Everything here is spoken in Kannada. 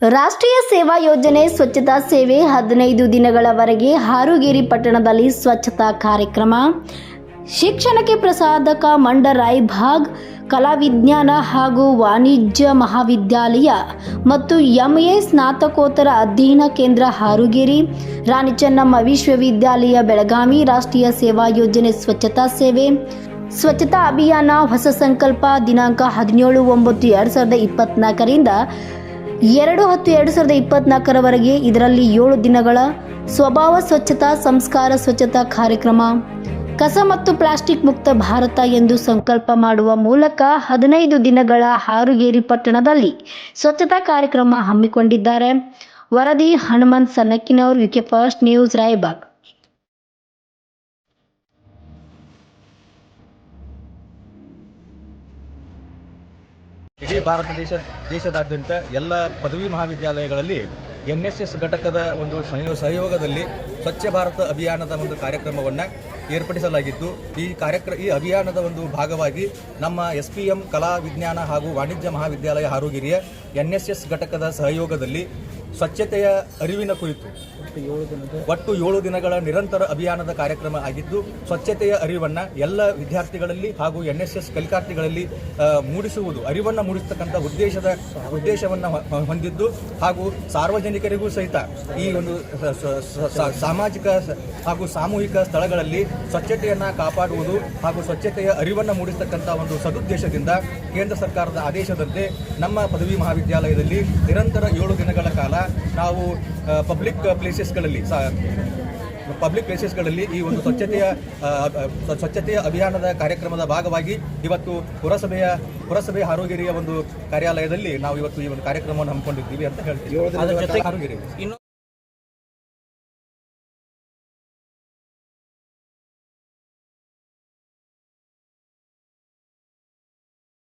ರಾಷ್ಟ್ರೀಯ ಸೇವಾ ಯೋಜನೆ ಸ್ವಚ್ಛತಾ ಸೇವೆ ಹದಿನೈದು ದಿನಗಳವರೆಗೆ ಹಾರುಗೇರಿ ಪಟ್ಟಣದಲ್ಲಿ ಸ್ವಚ್ಛತಾ ಕಾರ್ಯಕ್ರಮ. ಶಿಕ್ಷಣಕ್ಕೆ ಪ್ರಸಾದಕ ಮಂಡರಾಯ್ ಭಾಗ್ ಕಲಾ ವಿಜ್ಞಾನ ಹಾಗೂ ವಾಣಿಜ್ಯ ಮಹಾವಿದ್ಯಾಲಯ ಮತ್ತು ಎಂಎ ಸ್ನಾತಕೋತ್ತರ ಅಧ್ಯಯನ ಕೇಂದ್ರ ಹಾರುಗೇರಿ ರಾಣಿ ಚೆನ್ನಮ್ಮ ವಿಶ್ವವಿದ್ಯಾಲಯ ಬೆಳಗಾವಿ ರಾಷ್ಟ್ರೀಯ ಸೇವಾ ಯೋಜನೆ ಸ್ವಚ್ಛತಾ ಸೇವೆ. ಸ್ವಚ್ಛತಾ ಅಭಿಯಾನ ಹೊಸ ಸಂಕಲ್ಪ ದಿನಾಂಕ ಹದಿನೇಳು ಒಂಬತ್ತು ಎರಡು ಸಾವಿರದ ಇಪ್ಪತ್ನಾಲ್ಕರಿಂದ ಎರಡು ಹತ್ತು ಎರಡು ಸಾವಿರದ ಇಪ್ಪತ್ನಾಲ್ಕರವರೆಗೆ ಇದರಲ್ಲಿ ಏಳು ದಿನಗಳ ಸ್ವಭಾವ ಸ್ವಚ್ಛತಾ, ಸಂಸ್ಕಾರ ಸ್ವಚ್ಛತಾ ಕಾರ್ಯಕ್ರಮ. ಕಸ ಮತ್ತು ಪ್ಲಾಸ್ಟಿಕ್ ಮುಕ್ತ ಭಾರತ ಎಂದು ಸಂಕಲ್ಪ ಮಾಡುವ ಮೂಲಕ ಹದಿನೈದು ದಿನಗಳ ಹಾರುಗೇರಿ ಪಟ್ಟಣದಲ್ಲಿ ಸ್ವಚ್ಛತಾ ಕಾರ್ಯಕ್ರಮ ಹಮ್ಮಿಕೊಂಡಿದ್ದಾರೆ. ವರದಿ ಹನುಮಂತ್ ಸನ್ನಕ್ಕಿನವರು ಯುಕೆ ಫಸ್ಟ್ ನ್ಯೂಸ್, ರಾಯಬಾಗ್. ಇಡೀ ಭಾರತ ದೇಶ, ದೇಶದಾದ್ಯಂತ ಎಲ್ಲ ಪದವಿ ಮಹಾವಿದ್ಯಾಲಯಗಳಲ್ಲಿ ಎನ್ ಎಸ್ ಎಸ್ ಘಟಕದ ಒಂದು ಸಹಯೋಗದಲ್ಲಿ ಸ್ವಚ್ಛ ಭಾರತ ಅಭಿಯಾನದ ಒಂದು ಕಾರ್ಯಕ್ರಮವನ್ನು ಏರ್ಪಡಿಸಲಾಗಿದ್ದು ಈ ಕಾರ್ಯಕ್ರಮ ಈ ಅಭಿಯಾನದ ಒಂದು ಭಾಗವಾಗಿ ನಮ್ಮ ಎಸ್ ಪಿ ಎಂ ಕಲಾ ವಿಜ್ಞಾನ ಹಾಗೂ ವಾಣಿಜ್ಯ ಮಹಾವಿದ್ಯಾಲಯ ಹಾರುಗಿರಿಯ ಎನ್ ಎಸ್ ಎಸ್ ಘಟಕದ ಸಹಯೋಗದಲ್ಲಿ ಸ್ವಚ್ಛತೆಯ ಅರಿವಿನ ಕುರಿತು. ಒಟ್ಟು ಏಳು ದಿನಗಳ ನಿರಂತರ ಅಭಿಯಾನದ ಕಾರ್ಯಕ್ರಮ ಆಗಿದ್ದು, ಸ್ವಚ್ಛತೆಯ ಅರಿವನ್ನು ಎಲ್ಲ ವಿದ್ಯಾರ್ಥಿಗಳಲ್ಲಿ ಹಾಗೂ ಎನ್ ಎಸ್ ಎಸ್ ಕಲಿಕಾರ್ಥಿಗಳಲ್ಲಿ ಮೂಡಿಸುವುದು, ಅರಿವನ್ನು ಮೂಡಿಸ್ತಕ್ಕಂಥ ಉದ್ದೇಶದ, ಉದ್ದೇಶವನ್ನು ಹೊಂದಿದ್ದು ಹಾಗೂ ಸಾರ್ವಜನಿಕರಿಗೂ ಸಹಿತ ಈ ಒಂದು ಸಾಮಾಜಿಕ ಹಾಗೂ ಸಾಮೂಹಿಕ ಸ್ಥಳಗಳಲ್ಲಿ ಸ್ವಚ್ಛತೆಯನ್ನು ಕಾಪಾಡುವುದು ಹಾಗೂ ಸ್ವಚ್ಛತೆಯ ಅರಿವನ್ನು ಮೂಡಿಸ್ತಕ್ಕಂಥ ಒಂದು ಸದುದ್ದೇಶದಿಂದ ಕೇಂದ್ರ ಸರ್ಕಾರದ ಆದೇಶದಂತೆ ನಮ್ಮ ಪದವಿ ಮಹಾವಿದ್ಯಾಲಯದಲ್ಲಿ ನಿರಂತರ ಏಳು ದಿನಗಳ ಕಾಲ ನಾವು ಪಬ್ಲಿಕ್ ಪ್ಲೇಸಸ್ಗಳಲ್ಲಿ ಪಬ್ಲಿಕ್ ಪ್ಲೇಸಸ್ಗಳಲ್ಲಿ ಈ ಒಂದು ಸ್ವಚ್ಛತೆಯ ಸ್ವಚ್ಛತೆಯ ಅಭಿಯಾನದ ಕಾರ್ಯಕ್ರಮದ ಭಾಗವಾಗಿ ಇವತ್ತು ಪುರಸಭೆಯ ಪುರಸಭೆ ಆರೋಗ್ಯರಿಯ ಒಂದು ಕಾರ್ಯಾಲಯದಲ್ಲಿ ನಾವು ಇವತ್ತು ಈ ಒಂದು ಕಾರ್ಯಕ್ರಮವನ್ನು ಹಮ್ಮಿಕೊಂಡಿದ್ದೀವಿ ಅಂತ ಹೇಳ್ತೀವಿ. ಅದರ ಜೊತೆ